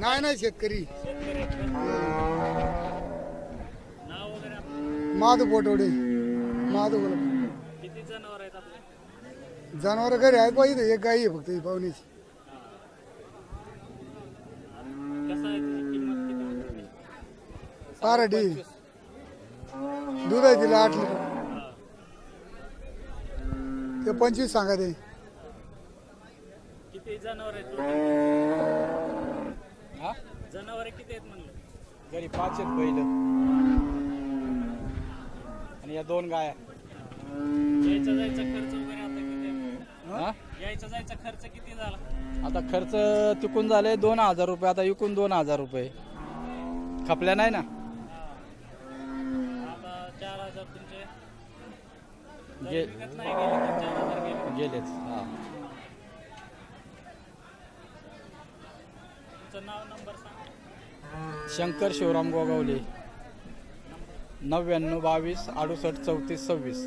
नाही नाही शेतकरी? नाव वगैरे आपलं? माधव पोटवडे माधव बोला किती जनावर आहेत आपले जनावर घरी आहे पाहिजे एक गाई आहे फक्त ही पाहुण्याची कसं आहे त्याची किंमत किती होती? पाराडी दूध आहे तिला आठ लिटर. ते पंचवीस सांगा ते किती जनावर आहेत total? जनावरे किती आहेत म्हणलं? घरी पाच आहेत बैल. आणि या दोन गाया. यायचा जायचा खर्च वगैरे आता किती आहे? हा? यायचा जायचा खर्च किती झाला? आता खर्च तिकून झाले दोन हजार रुपये आता इकून दोन हजार रुपये. खपल्या नाही ना? आता चार हजार तुमचे. जर गे- विकत नाही गेले तर चार हजार गेले. गेलेच हा. तुमचं नाव नंबर शंकर शिवराम गोगावले. नव्याण्णव बावीस अडुसष्ट चौतीस सव्वीस.